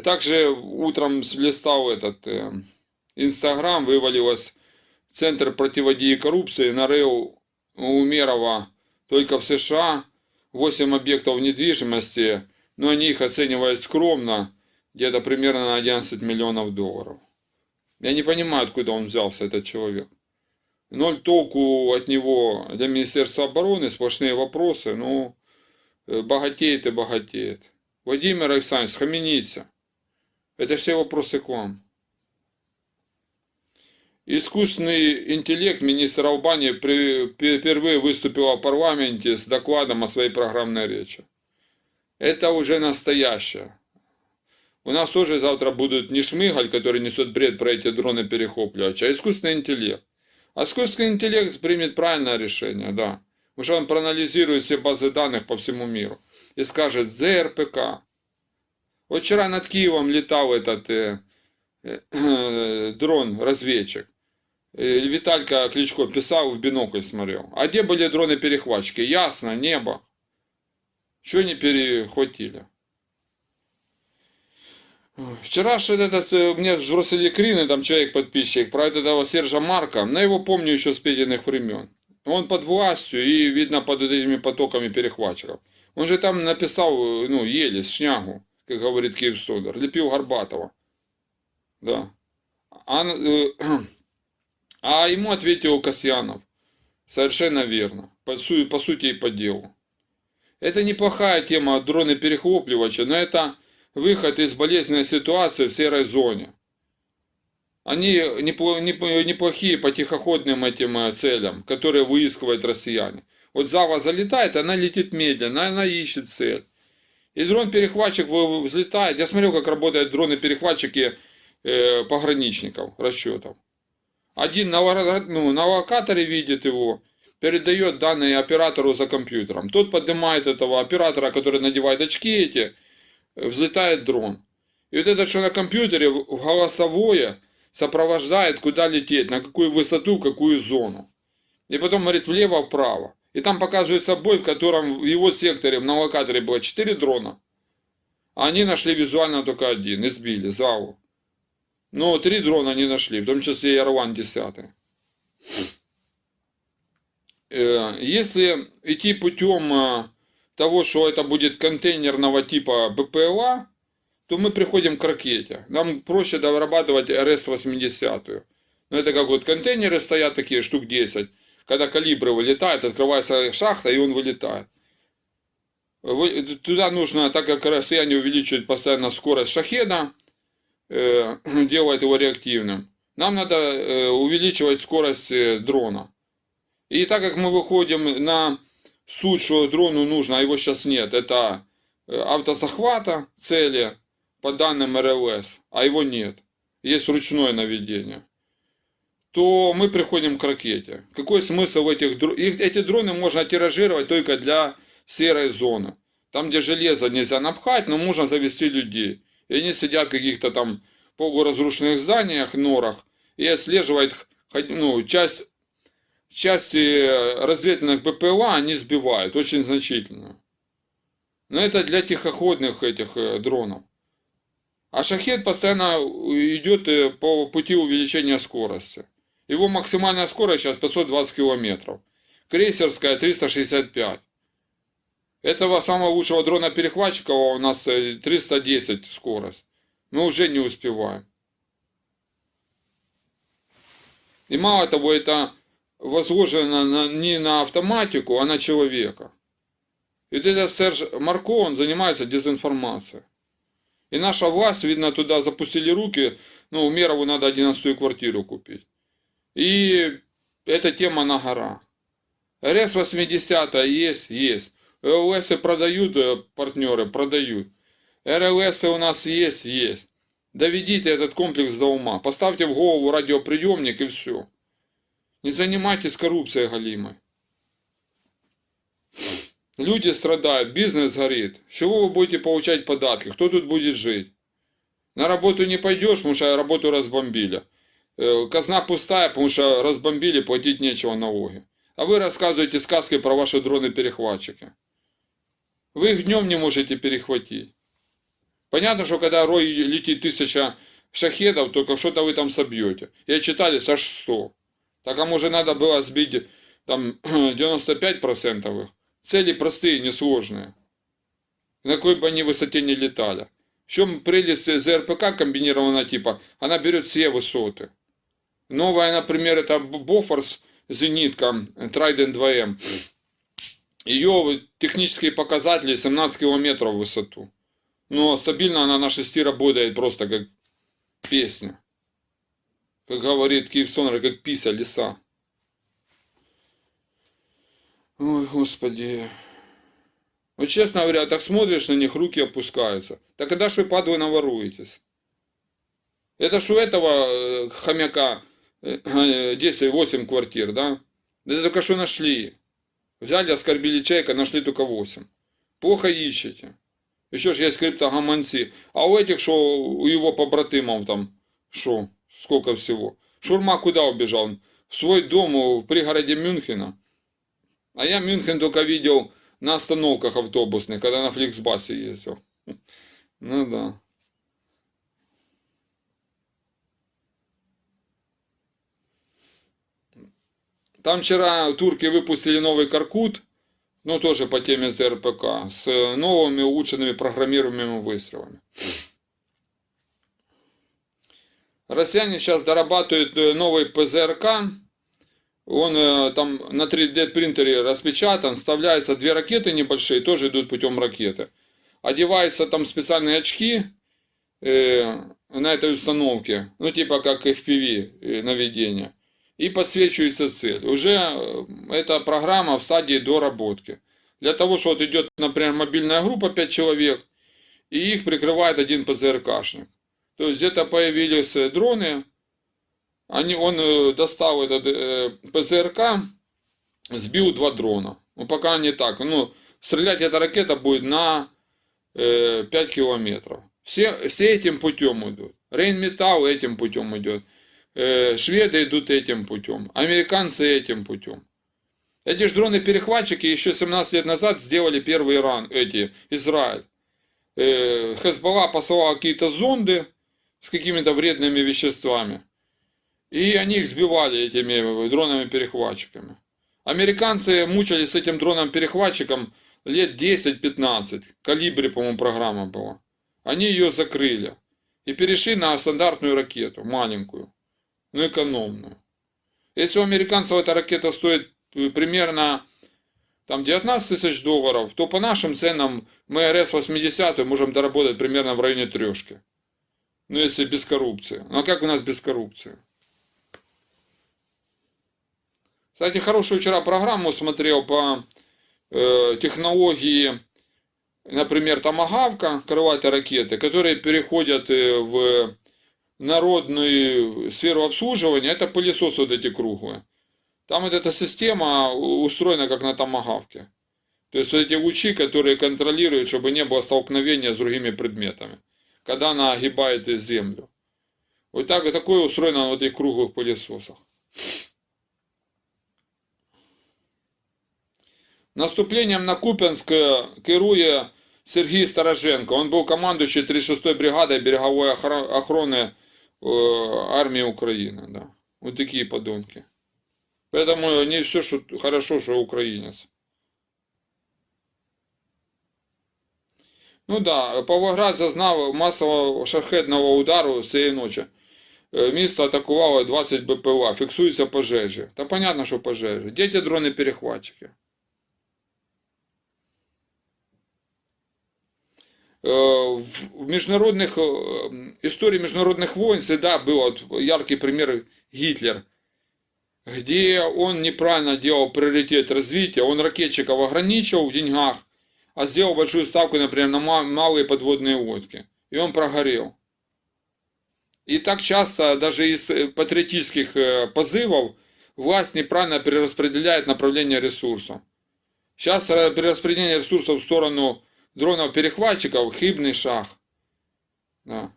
Также утром листал этот э, Инстаграм, вывалилось Центр противодействия коррупции нарыл у Умерова только в США 8 объектов недвижимости, но они их оценивают скромно, где-то примерно на 11 миллионов долларов. Я не понимаю, откуда он взялся, этот человек. Ноль толку от него для Министерства обороны, сплошные вопросы, ну, э, богатеет и богатеет. Владимир Александрович, схаменіться. Это все вопросы к вам. Искусственный интеллект министр Албании впервые выступила в парламенте с докладом о своей программной речи. Это уже настоящее. У нас тоже завтра будут не Шмыгаль, который несет бред про эти дроны перехопливача, а искусственный интеллект. А искусственный интеллект примет правильное решение, да. Потому что он проанализирует все базы данных по всему миру и скажет ЗРПК. Вот вчера над Киевом летал этот э, э, дрон-разведчик. Виталька Кличко писал, в бинокль смотрел. А где были дроны-перехватчики? Ясно, небо. Что не перехватили? Вчера что этот, э, мне сбросили крины, там человек-подписчик, про этого Сержа Марка, на его помню еще с педенных времен. Он под властью и, видно, под этими потоками перехватчиков. Он же там написал, э, ну, еле, шнягу, как говорит Киевстодер, лепил Горбатова. Да. А, э, а ему ответил Касьянов. Совершенно верно. По, по сути и по делу. Это неплохая тема дроны перехлопливача, но это выход из болезненной ситуации в серой зоне. Они неплохие по тихоходным этим э, целям, которые выискивают россияне. Вот Зава залетает, она летит медленно, она ищет цель. И дрон-перехватчик взлетает. Я смотрел, как работают дроны-перехватчики э, пограничников, расчетов. Один на, ну, на локаторе видит его, передает данные оператору за компьютером. Тот поднимает этого оператора, который надевает очки эти, взлетает дрон. И вот этот, что на компьютере в голосовое сопровождает, куда лететь, на какую высоту, какую зону. И потом говорит влево-вправо. И там показывается бой, в котором в его секторе, на локаторе было 4 дрона. А они нашли визуально только один и сбили, залу. Но три дрона не нашли, в том числе и Орлан-10. Э, если идти путем э, того, что это будет контейнерного типа БПЛА, то мы приходим к ракете. Нам проще дорабатывать РС-80. Но это как вот контейнеры стоят такие, штук 10. Когда калибры вылетают, открывается шахта и он вылетает. Туда нужно, так как россияне увеличивают постоянно скорость шахеда, Э, делает его реактивным. Нам надо э, увеличивать скорость э, дрона. И так как мы выходим на суть, что дрону нужно, а его сейчас нет, это автозахвата цели по данным РЛС, а его нет. Есть ручное наведение. То мы приходим к ракете. Какой смысл этих дронов? Эти дроны можно тиражировать только для серой зоны. Там, где железо нельзя напхать, но можно завести людей. И они сидят в каких-то там полуразрушенных зданиях, норах, и отслеживают ну, часть, части разведывательных БПЛА они сбивают очень значительно. Но это для тихоходных этих э, дронов. А шахет постоянно идет э, по пути увеличения скорости. Его максимальная скорость сейчас 520 километров. Крейсерская 365. Этого самого лучшего дрона-перехватчика у нас 310 э, скорость. Мы уже не успеваем. И мало того, это возложено на, не на автоматику, а на человека. И вот этот Серж Марко, он занимается дезинформацией. И наша власть, видно, туда запустили руки, ну, Умерову надо 11 квартиру купить. И эта тема на гора. РС-80 есть, есть. ЛС продают э, партнеры, продают. РЛС у нас есть, есть. Доведите этот комплекс до ума. Поставьте в голову радиоприемник и все. Не занимайтесь коррупцией галимой. Люди страдают, бизнес горит. Чего вы будете получать податки? Кто тут будет жить? На работу не пойдешь, потому что работу разбомбили. Казна пустая, потому что разбомбили, платить нечего налоги. А вы рассказываете сказки про ваши дроны-перехватчики. Вы их днем не можете перехватить. Понятно, что когда рой летит тысяча шахедов, только что-то вы там собьете. Я читали аж 100. Так а может надо было сбить там 95% их. Цели простые, несложные. На какой бы они высоте не летали. В чем прелесть ЗРПК комбинированного типа? Она берет все высоты. Новая, например, это Бофорс зенитка Trident 2М. Ее технические показатели 17 километров в высоту. Но стабильно она на 6 работает просто как песня. Как говорит Киевстонер, как пися леса. Ой, господи. Вот честно говоря, так смотришь на них, руки опускаются. Так когда ж вы, падлы, наворуетесь? Это ж у этого э, хомяка Э, 10, 8 квартир, да? Да только что нашли. Взяли, оскорбили чайка, нашли только 8. Плохо ищете. Еще ж есть криптогомонцы. А у этих, что у его побратимов там, что, сколько всего. Шурма куда убежал? В свой дом в пригороде Мюнхена. А я Мюнхен только видел на остановках автобусных, когда на Фликсбасе ездил. Ну да. Там вчера турки выпустили новый Каркут, ну тоже по теме ЗРПК, с новыми улучшенными программируемыми выстрелами. Россияне сейчас дорабатывают э, новый ПЗРК. Он э, там на 3D принтере распечатан, вставляются две ракеты небольшие, тоже идут путем ракеты. Одеваются там специальные очки э, на этой установке, ну типа как FPV э, наведение и подсвечивается цель. Уже э, эта программа в стадии доработки. Для того, что вот идет, например, мобильная группа 5 человек, и их прикрывает один ПЗРКшник. То есть где-то появились э, дроны, они, он э, достал этот ПЗРК, сбил два дрона. Ну, пока не так. Ну, стрелять эта ракета будет на э, 5 километров. Все, все этим путем идут. Рейнметалл этим путем идет. Э, шведы идут этим путем, американцы этим путем. Эти же дроны-перехватчики еще 17 лет назад сделали первый Иран, эти, Израиль. Э, Хезбалла посылала какие-то зонды с какими-то вредными веществами. И они их сбивали этими дронами-перехватчиками. Американцы мучались с этим дроном-перехватчиком лет 10-15. Калибре, по-моему, программа была. Они ее закрыли. И перешли на стандартную ракету, маленькую но экономную. Если у американцев эта ракета стоит э, примерно там 19 тысяч долларов, то по нашим ценам мы РС-80 можем доработать примерно в районе трешки. Ну, если без коррупции. Ну, а как у нас без коррупции? Кстати, хорошую вчера программу смотрел по э, технологии, например, Томагавка, крылатой ракеты, которые переходят э, в народную сферу обслуживания, это пылесосы вот эти круглые. Там вот эта система устроена как на томагавке. То есть вот эти лучи, которые контролируют, чтобы не было столкновения с другими предметами, когда она огибает землю. Вот так, такое устроено на этих круглых пылесосах. Наступлением на Купенск керує Сергій Староженко. Он был командующий 36-й бригадой береговой охраны армии Украины, да. Вот такие подонки. Поэтому не все что хорошо, что украинец. Ну да, Павлоград зазнав масового шахетного удару цієї ночі. Місто атакувало 20 БПЛА, фіксуються пожежі. Та понятно, що пожежі. Діти дрони-перехватчики. Э, в международных э, истории международных войн всегда был вот яркий пример Гитлер, где он неправильно делал приоритет развития, он ракетчиков ограничил в деньгах, а сделал большую ставку, например, на малые подводные лодки. И он прогорел. И так часто даже из э, патриотических позывов власть неправильно перераспределяет направление ресурсов. Сейчас перераспределение ресурсов в сторону дронов-перехватчиков хибный шаг. Да.